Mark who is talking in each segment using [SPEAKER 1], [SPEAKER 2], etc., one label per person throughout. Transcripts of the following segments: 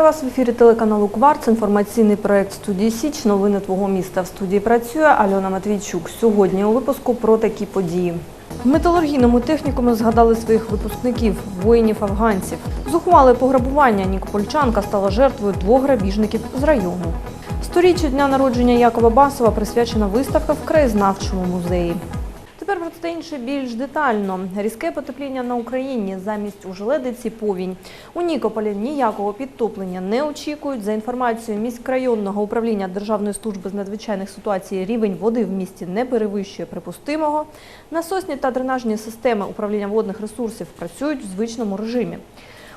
[SPEAKER 1] ефірі телеканалу Кварц, інформаційний проект студії Січ. Новини твого міста в студії працює Альона Матвійчук. Сьогодні у випуску про такі події. В металургійному технікумі згадали своїх випускників, воїнів-афганців. Зухвали пограбування Нікопольчанка стала жертвою двох грабіжників з району. Сторіччю дня народження Якова Басова присвячена виставка в краєзнавчому музеї. Тепер про це інше більш детально. Різке потепління на Україні замість ужеледиці повінь. У Нікополі ніякого підтоплення не очікують. За інформацією міськрайонного управління Державної служби з надзвичайних ситуацій, рівень води в місті не перевищує припустимого. Насосні та дренажні системи управління водних ресурсів працюють в звичному режимі.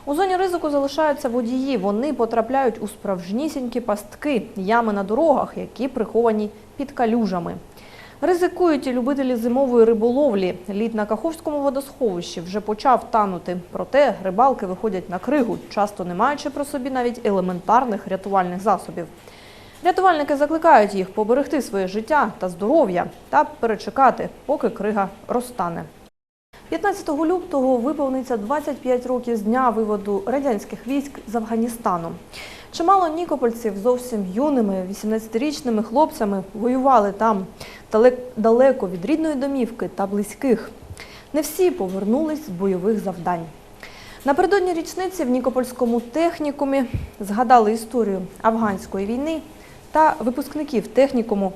[SPEAKER 1] У зоні ризику залишаються водії. Вони потрапляють у справжнісінькі пастки, ями на дорогах, які приховані під калюжами. Ризикують і любителі зимової риболовлі. Лід на Каховському водосховищі вже почав танути. Проте рибалки виходять на кригу, часто не маючи про собі навіть елементарних рятувальних засобів. Рятувальники закликають їх поберегти своє життя та здоров'я та перечекати, поки крига розтане. 15 лютого виповниться 25 років з дня виводу радянських військ з Афганістану. Чимало нікопольців зовсім юними, 18-річними хлопцями воювали там, далек- далеко від рідної домівки та близьких. Не всі повернулись з бойових завдань. Напередодні річниці в Нікопольському технікумі згадали історію афганської війни та випускників технікуму,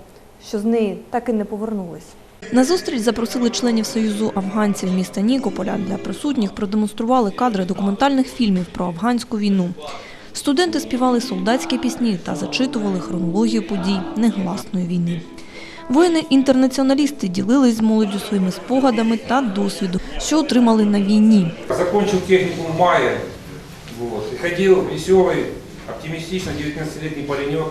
[SPEAKER 1] що з неї так і не повернулись. На зустріч запросили членів Союзу афганців міста Нікополя. Для присутніх продемонстрували кадри документальних фільмів про афганську війну. Студенти співали солдатські пісні та зачитували хронологію подій негласної війни. Воїни-інтернаціоналісти ділились з молоддю своїми спогадами та досвідом, що отримали на війні.
[SPEAKER 2] Закончил технику в мае, вот, и ходил веселый, оптимистичный 19-летний паренек.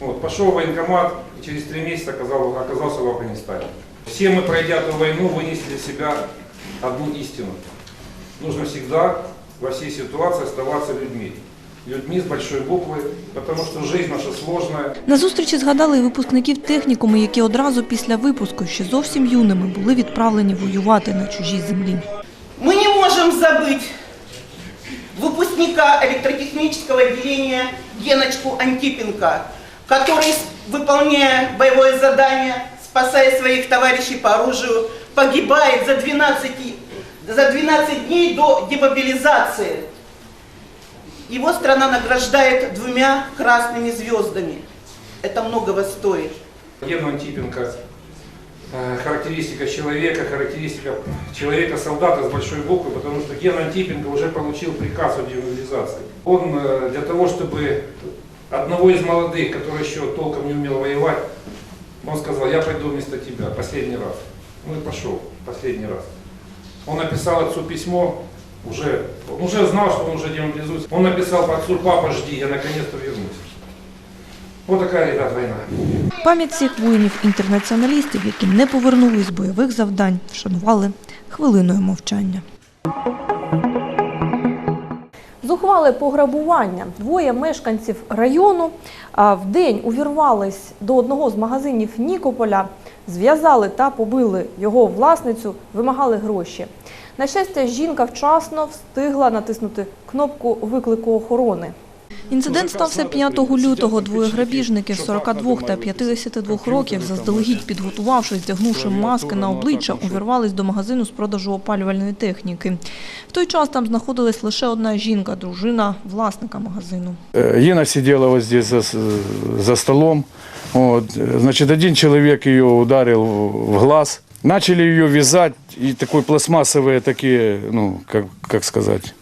[SPEAKER 2] Вот, пошел в военкомат и через три месяца оказал- оказался в Афганистане. Все мы, пройдя эту войну, вынесли для себя одну истину. Нужно всегда во всей ситуации оставаться людьми. Людьми с большой буквы, потому что жизнь наша сложная.
[SPEAKER 1] На зустрічі згадали і випускників технікуму, які одразу після випуску, ще зовсім юними, були відправлені воювати на чужій землі.
[SPEAKER 3] Мы не можем забыть выпускника электротехнического отделения Геночку Антипенко, который, с- выполняя боевое задание, спасая своих товарищей по оружию, погибает за 12, за 12 дней до демобилизации. Его страна награждает двумя красными звездами. Это многого стоит.
[SPEAKER 2] Гену Антипенко, э, характеристика человека, характеристика человека-солдата с большой буквы, потому что Ген Антипенко уже получил приказ о демобилизации. Он э, для того, чтобы одного из молодых, который еще толком не умел воевать, он сказал, я пойду вместо тебя, последний раз. Ну и пошел, последний раз. Он написал отцу письмо, уже, он уже знал, что он уже демобилизуется. Он написал отцу, папа, жди, я наконец-то вернусь. Вот такая, ребят, война.
[SPEAKER 1] Пам'ять всіх воїнів-інтернаціоналістів, які не повернулись з бойових завдань, вшанували хвилиною мовчання. Зухвали пограбування. Двоє мешканців району в день увірвались до одного з магазинів Нікополя, зв'язали та побили його власницю, вимагали гроші. На щастя, жінка вчасно встигла натиснути кнопку виклику охорони. Інцидент стався 5 лютого. Двоє грабіжників 42 та 52 років, заздалегідь підготувавшись, вдягнувши маски на обличчя, увірвались до магазину з продажу опалювальної техніки. В той час там знаходилась лише одна жінка, дружина власника магазину.
[SPEAKER 4] Э, Ена сидела вот здесь за, с- за столом. Вот. Э, Значит, один человек ее ударил в в глаз. Начали ее вязать, и такой пластмассовые такие, ну, как, как сказать,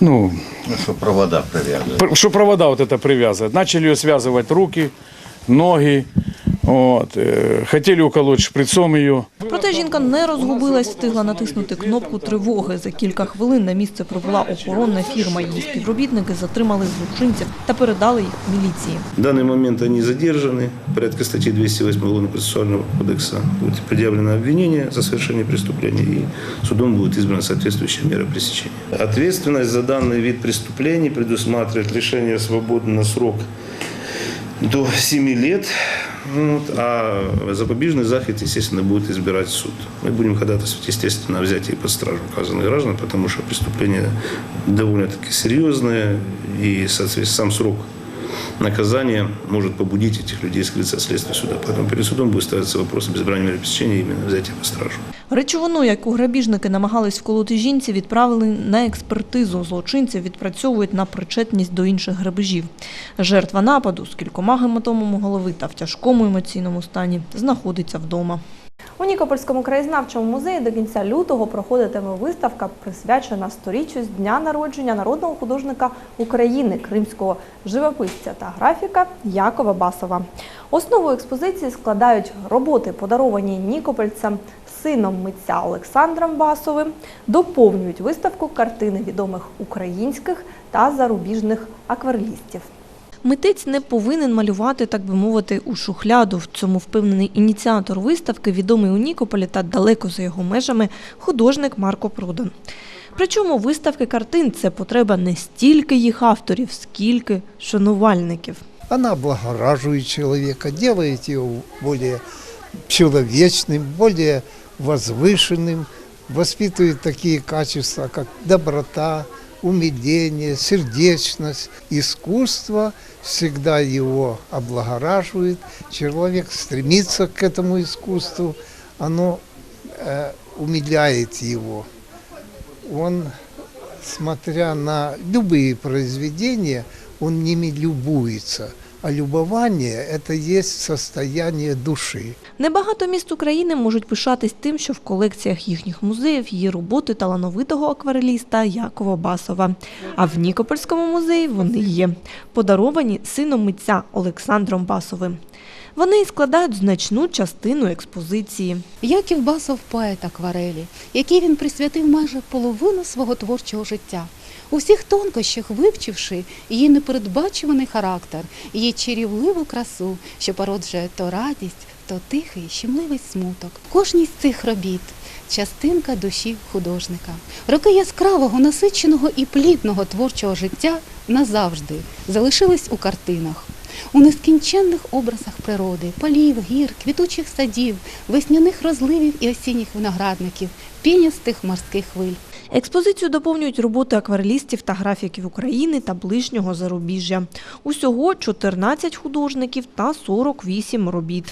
[SPEAKER 4] ну,
[SPEAKER 5] Ну, что провода привязывают.
[SPEAKER 4] пр- что провода вот это привязывать. Начали ее связывать руки, ноги. Вот. э, Хотели уколоть шприцом ее.
[SPEAKER 1] Проте жінка не розгубилась, встигла натиснути кнопку тривоги. За кілька хвилин на місце прибула охоронна фірма. Її співробітники затримали злочинців та передали їх міліції.
[SPEAKER 6] В данный момент они задержаны. Порядка статьи 208 Уголовно-процессуального кодекса будет предъявлено обвинение за совершение преступления и судом будет избрана соответствующая мера пресечения. Ответственность за данный вид преступлений предусматривает лишение свободы на срок до 7 лет Ну Вот, а запобежный заход, естественно, будет избирать суд. Мы будем ходатайствовать, естественно, о взятии под стражу указанных граждан, потому что преступление довольно-таки серьезное, и, соответственно, сам срок наказания может побудить этих людей скрыться от следствия суда. Поэтому перед судом будет ставиться вопрос об избрании меры пресечения именно взятия под стражу.
[SPEAKER 7] Речовину, яку грабіжники намагались вколоти жінці, відправили на експертизу. Злочинців відпрацьовують на причетність до інших грабежів. Жертва нападу з кількома гематомами голови та в тяжкому емоційному стані знаходиться вдома. У Нікопольському краєзнавчому музеї до кінця лютого проходитиме виставка, присвячена сторіччю з дня народження народного художника України, кримського живописця та графіка Якова Басова. Основу експозиції складають роботи, подаровані нікопольцям сином митця Олександром Басовим, доповнюють виставку картини відомих українських та зарубіжних акварелістів. Митець не повинен малювати, так би мовити, у шухляду. В цьому впевнений ініціатор виставки, відомий у Нікополі та далеко за його межами, художник Марко Продан. Причому виставки картин це потреба не стільки їх авторів, скільки шанувальників.
[SPEAKER 8] Она облагораживает человека, делает его более человечным, более возвышенным, воспитывает такие качества, как доброта, умиление, сердечность. Искусство всегда его облагораживает. Человек стремится к этому искусству, оно э, умиляет его. Он, смотря на любые произведения, он ними любуется. а любовання – это есть состояние души.
[SPEAKER 7] Небагато міст України можуть пишатись тим, що в колекціях їхніх музеїв є роботи талановитого аквареліста Якова Басова. А в Нікопольському музеї вони є, подаровані сином митця Олександром Басовим. Вони і складають значну частину експозиції.
[SPEAKER 9] Яків Басов поет акварелі, який він присвятив майже половину свого творчого життя. У всіх тонкощах вивчивши її непередбачуваний характер, її чарівливу красу, що породжує то радість, то тихий, щемливий смуток. Кожній з цих робіт частинка душі художника. Роки яскравого, насиченого і плідного творчого життя назавжди залишились у картинах. У нескінченних образах природи, полів, гір, квітучих садів, весняних розливів і осінніх виноградників, пінястих морських хвиль.
[SPEAKER 7] Експозицію доповнюють роботи акварелістів та графіків України та ближнього зарубіжжя. Усього 14 художників та 48 робіт.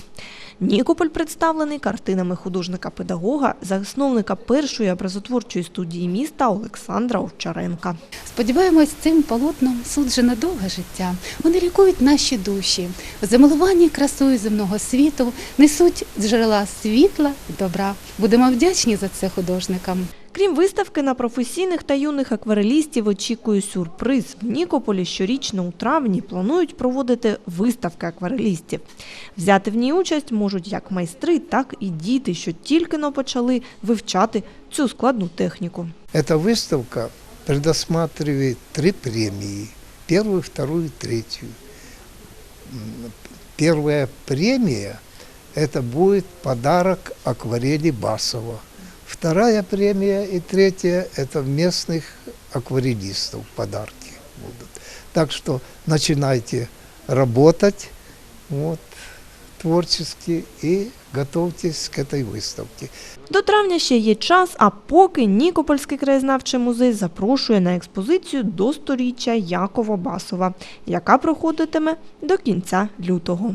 [SPEAKER 7] Нікополь представлений картинами художника-педагога, засновника першої образотворчої студії міста Олександра Овчаренка.
[SPEAKER 9] Сподіваємось, цим полотном суджено довге життя. Вони лікують наші душі. В замилуванні красою земного світу несуть джерела світла і добра. Будемо вдячні за це художникам.
[SPEAKER 7] Крім виставки, на професійних та юних акварелістів очікує сюрприз. В Нікополі щорічно у травні планують проводити виставки акварелістів. Взяти в ній участь можуть як майстри, так і діти, що тільки но почали вивчати цю складну техніку.
[SPEAKER 8] Эта выставка предусматривает три премии. Первую, вторую, третью. М, Первая премия – это будет подарок акварели Басова. Вторая премия и третья – это местных акварелистов подарки будут. Так что начинайте работать вот, творчески и готовьтесь к этой выставке.
[SPEAKER 7] До травня ще є час, а поки Нікопольський краєзнавчий музей запрошує на експозицію до сторіччя Якова Басова, яка проходитиме до кінця лютого.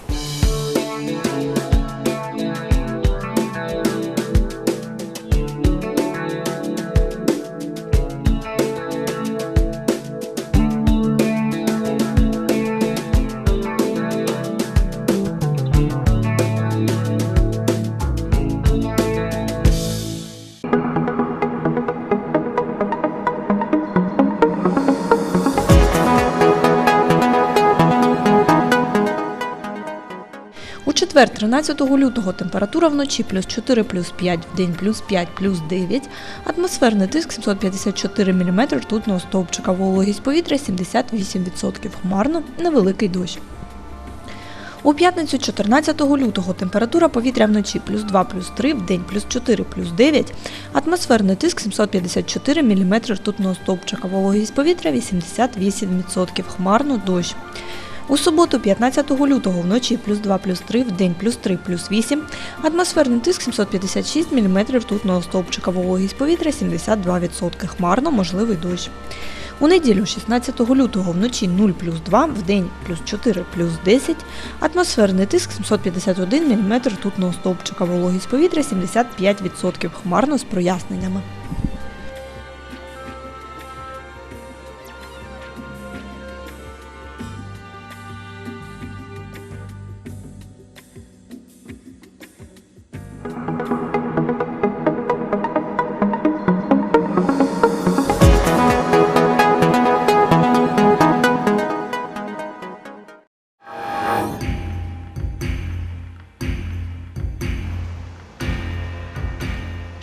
[SPEAKER 7] Четвер, 13 лютого, температура вночі плюс 4, плюс 5, в день плюс 5, плюс 9, атмосферний тиск 754 мм ртутного стовпчика, вологість повітря 78%, хмарно, невеликий дощ. У п'ятницю 14 лютого. Температура повітря вночі плюс 2, плюс 3, в день плюс 4, плюс 9, атмосферний тиск 754 мм ртутного стовпчика, вологість повітря 88%, хмарно, дощ. У суботу, 15 лютого, вночі плюс 2, плюс 3, в день плюс 3, плюс 8, атмосферний тиск 756 мм ртутного стовпчика, вологість повітря 72%, хмарно, можливий дощ. У неділю, 16 лютого, вночі 0 плюс 2, в день плюс 4 плюс 10, атмосферний тиск 751 мм ртутного стовпчика, вологість повітря 75%, хмарно з проясненнями.